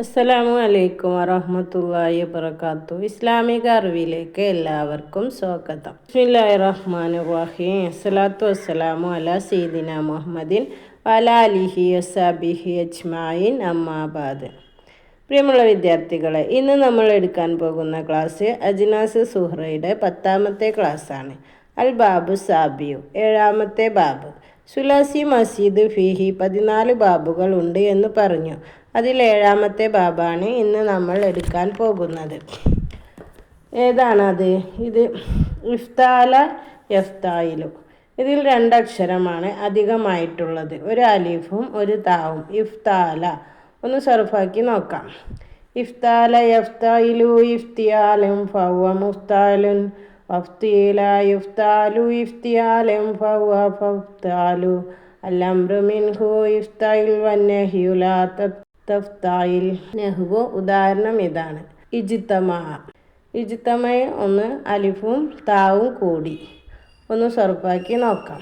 അസ്സലാമു അലൈക്കും വറഹമത്തല്ലാഹി വബർക്കാത്തു ഇസ്ലാമിക അറിവിലേക്ക് എല്ലാവർക്കും സ്വാഗതം. ബിസ്മില്ലാഹി റഹ്മാൻ റഹീം. അസ്സലാത്തു വസ്സലാമു അല സീദിന മുഹമ്മദിൻ വല അലിഹി അസാബിഹി അജ്മായിൻ അമ്മാബാദ് പ്രിയമുള്ള വിദ്യാർത്ഥികളെ ഇന്ന് നമ്മൾ എടുക്കാൻ പോകുന്ന ക്ലാസ് അജ്നാസ് സുഹ്റയുടെ പത്താമത്തെ ക്ലാസ്സാണ്. അൽ ബാബു സാബിയു ഏഴാമത്തെ ബാബ്. സുലാസി മസീദ് ഫിഹി പതിനാല് ബാബുകൾ ഉണ്ട് എന്ന് പറഞ്ഞു. അതിൽ ഏഴാമത്തെ ബാബാണ് ഇന്ന് നമ്മൾ എടുക്കാൻ പോകുന്നത്. ഏതാണത് ഇത് ഇഫ്താല യഫ്തായിലു. ഇതിൽ രണ്ടക്ഷരമാണ് അധികമായിട്ടുള്ളത്. ഒരു അലിഫും ഒരു താവും. ഇഫ്താല. ഒന്ന് സർഫാക്കി നോക്കാം. ഇഫ്താല യഫ്തായിലു ഇഫ്തിയാലും ഫവ മുഫ്താലുൻ. യുഫ്താലു ഇഫ്തിയാലും ഫഫ്താലു അല്ലംറു മിൻഹു ഇഫ്തായിൽ വന്നഹിയുലാ തഫ്തായിൽ നെഹ്വു. ഉദാഹരണം ഇതാണ്. ഇജിത്തമ ഇജിത്തമയെ ഒന്ന് അലിഫും താവും കൂടി. ഒന്ന് സർപ്പാക്കി നോക്കാം.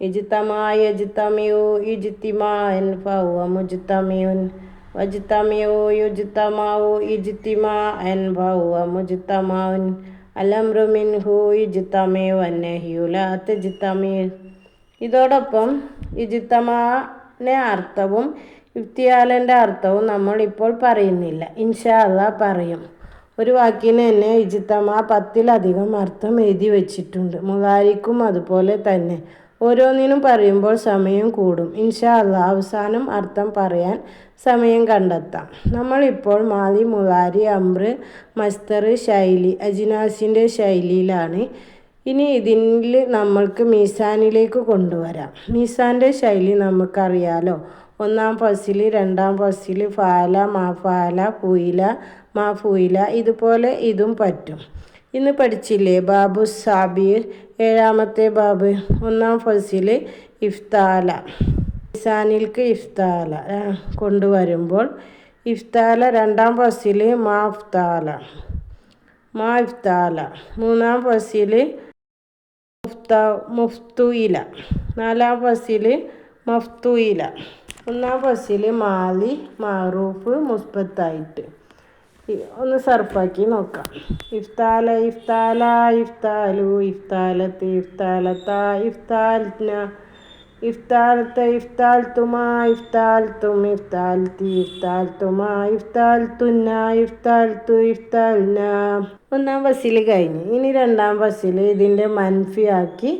ഇജിത്തമായ യജിത്തമിയു ഇജിത്തിമാൻ ഫൗവ മുജിത്തമിയുൻ വജിത്തമിയു യുജിത്തമാവു ഇജിത്തിമാ എൻ ഫൗവ അലംറു ഹു തജിത്തമിയു ഇതോടൊപ്പം ഇജിത്തമാനെ അർത്ഥവും ഇഫ്തിയാലന്റെ അർത്ഥവും നമ്മൾ ഇപ്പോൾ പറയുന്നില്ല. ഇൻഷാ അള്ളാ പറയും. ഒരു വാക്കിന് തന്നെ ഇജിത്തമ പത്തിലധികം അർത്ഥം എഴുതി വച്ചിട്ടുണ്ട്. മുതാരിക്കും അതുപോലെ തന്നെ. ഓരോന്നിനും പറയുമ്പോൾ സമയം കൂടും. ഇൻഷാ അള്ളാ അവസാനം അർത്ഥം പറയാൻ സമയം കണ്ടെത്താം. നമ്മളിപ്പോൾ മാലി മുലാരി അമ്ര മസ്തർ ശൈലി അജിനാസിന്റെ ശൈലിയിലാണ്. ഇനി ഇതിൽ നമ്മൾക്ക് മീസാനിലേക്ക് കൊണ്ടുവരാം. മീസാന്റെ ശൈലി നമുക്കറിയാലോ. ഒന്നാം പസിൽ രണ്ടാം പസിൽ ഫാല മാഫാല ഫൂയില മാഫൂയില ഇതുപോലെ ഇതും പറ്റും. ഇന്ന് പഠിച്ചില്ലേ? ബാബു സാബിർ ഏഴാമത്തെ ബാബ് ഒന്നാം ഫസിൽ ഇഫ്താല. ഇസാനിൽക്ക് ഇഫ്താല കൊണ്ടുവരുമ്പോൾ ഇഫ്താല രണ്ടാം ഫസിൽ മാഫ്താല മാ ഇഫ്താല. മൂന്നാം ഫസിൽ മുഫ്ത മുഫ്തുയില നാലാം ഫസിൽ മഫ്തുയില ഒന്നാം ഫസിൽ മാലി മാറൂഫ് മുസ്ബത്തായിട്ട്. ഒന്ന് സർപ്പാക്കി നോക്കാം. ഇഫ്താല ഇഫ്താല ഇഫ്താലു ഇഫ്താലത്ത് ഇഫ്താലത്ത ഇഫ്താൽന ഇഫ്താലത്ത ഇഫ്താൽത്തുമാ ഇഫ്താൽത്തും ഇഫ്താൽത്തി ഇഫ്താൽത്തുമാ ഇഫ്താൽത്തുന്ന ഇഫ്താൽത്തു ഇഫ്താൽന. ഒന്നാം ബസ്സിൽ കഴിഞ്ഞു. ഇനി രണ്ടാം ബസ്സിൽ ഇതിന്റെ ആക്കി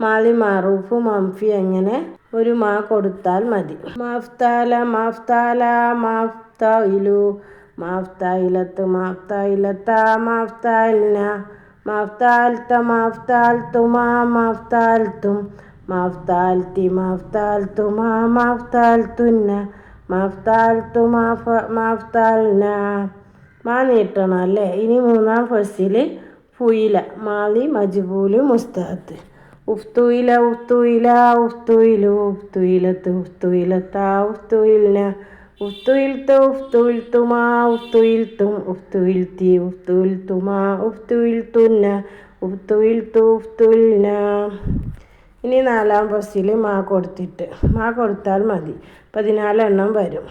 മാളി മാറൂഫ് മംഫി എങ്ങനെ ഒരു മാ കൊടുത്താൽ മതി. മാഫ്താല മാഫ്താല മാഫ്തായിലു മാഫ്തായിലത്ത് മാ നീട്ടണം അല്ലേ? ഇനി മൂന്നാം ഫസ്സിൽ ഫുയില. മാലി മജ്ബൂൽ മുസ്താത്ത് ഉഫ്തുയില ഉഫ്തുയില ഉഫ്തുയിലു. ഉഫ്തുയിലത്ത് ഉഫ്തുയിലത്ത ഉഫ്തുയിൽന. ഇനി നാലാം ബസ്സിൽ മാ കൊടുത്തിട്ട് മാ കൊടുത്താൽ മതി. പതിനാലെണ്ണം വരും.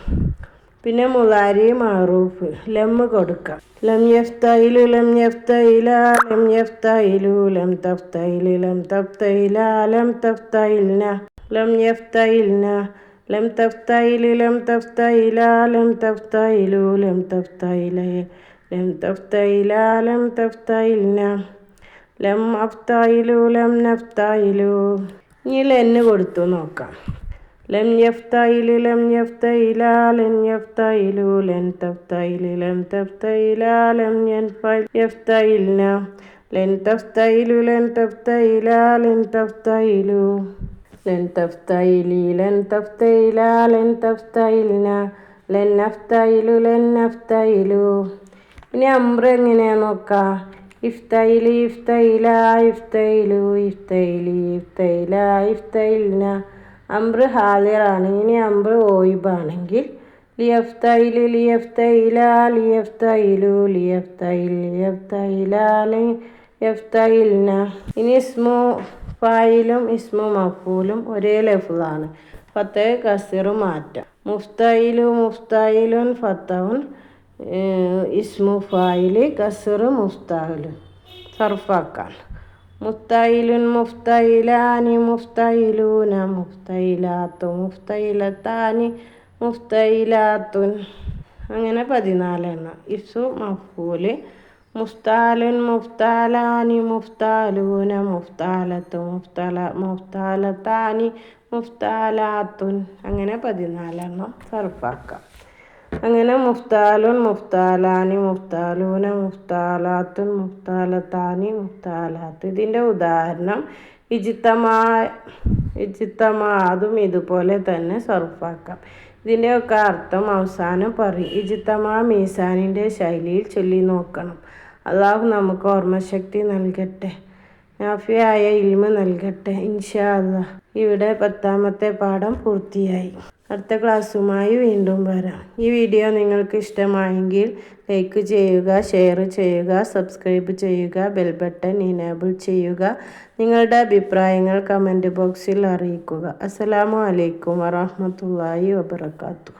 പിന്നെ മുതാരി മാറൂഫ് ലം കൊടുക്കാം. ലം യഫ്തയിലു ലം യഫ്തയില ലം യഫ്തയിലു ലം തൈലു ലം തഫ്തയില ലം തഫ്തയിൽന ലം യഫ്തയിൽന ലം തഫ്തയിൽ ലം തഫ്തയില ലം തഫ്തയിലു ലം തഫ്തയില ലം തഫ്തയില ലം തഫ്തയിൽന ലം അഫ്തായിലു ഇനി ലെന്ന് കൊടുത്തു നോക്കാം. ലം യഫ്തയിൽ ലം യഫ്തയില ലൻ യഫ്തയിലു ലൻ തഫ്തയിൽ ലം തഫ്തയില ലം യഫ്തയിൽന ലൻ തഫ്തയിലു ലൻ തഫ്തയില ലൻ തഫ്തയിലു ലൻ തഫ്തയിലി ലൻ തഫ്തയില ലൻ തഫ്തയിൽന ലൻ നഫ്തയിലു ലൻ നഫ്തയിലു ഇനി അമ്ര എങ്ങനെയാ നോക്കാം? ഇഫ്തയിലി ഇഫ്തയില ഇഫ്തയിലു ഇഫ്തയിലി ഇഫ്തയില ഇഫ്തയിൽന അമ്ര ഹാലിറാണ് ഇനി അമ്ര ഓയിബാണെങ്കിൽ ലിയഫ്തയിൽ ലിയഫ്തയില ലിയഫ്തയിലു ലിയഫ്തയിൽ ലിയഫ്തയില ലിയഫ്തയിൽന ഇനി ഇസ്മു ഫായിലും ഇസ്മു മഫൂലും ഒരേ ലഫ്ലാണ് ഫത്തേ കസീറു മാറ്റം. മുഫ്തയിലു മുഫ്തയിലുൻ ഫത്തവുൻ ഇസ്മു ഫായിൽ കസറ് മുഫ്താഹിലു സർഫാക്കാൻ. മുഫ്തയിലുൻ മുഫ്തയിലാനി മുഫ്തയിലൂന മുഫ്തയിലാത്തു മുഫ്തയിലത്താനി മുഫ്തയിലാത്തുൻ. അങ്ങനെ പതിനാലെണ്ണം. ഇസു മഫൂൽ മുഫ്താലുൻ മുഫ്താലാനി മുഫ്താലൂന മുഫ്താലത്ത് മുഫ്താല മുഫ്താലത്താനി മുഫ്താലാത്തുൻ. അങ്ങനെ പതിനാലെണ്ണം സർഫാക്കാം അങ്ങനെ മുഫ്താലുൻ മുഫ്താലാനി മുഫ്താലൂന മുഫ്താലാത്തുൻ മുഫ്താലത്താനി മുഫ്താലാത്ത്. ഇതിന്റെ ഉദാഹരണം ഇജിത്തമാ ഇജിത്തമാതും ഇതുപോലെ തന്നെ സർഫാക്കാം ഇതിന്റെയൊക്കെ അർത്ഥം അവസാനം പറയും. ഇജിത്തമാ മീസാനിന്റെ ശൈലിയിൽ ചൊല്ലി നോക്കണം. അള്ളാഹു നമുക്ക് ഓർമ്മശക്തി നൽകട്ടെ. നാഫിയായ ഇൽമ നൽകട്ടെ ഇൻഷാ അല്ലാ ഇവിടെ പത്താമത്തെ പാഠം പൂർത്തിയായി. അടുത്ത ക്ലാസ്സുമായി വീണ്ടും വരാം. ഈ വീഡിയോ നിങ്ങൾക്ക് ഇഷ്ടമായെങ്കിൽ ലൈക്ക് ചെയ്യുക ഷെയർ ചെയ്യുക സബ്സ്ക്രൈബ് ചെയ്യുക ബെൽ ബട്ടൺ ഇനേബിൾ ചെയ്യുക. നിങ്ങളുടെ അഭിപ്രായങ്ങൾ കമന്റ് ബോക്സിൽ അറിയിക്കുക. അസ്സലാമു അലൈക്കും വബർക്കാത്തു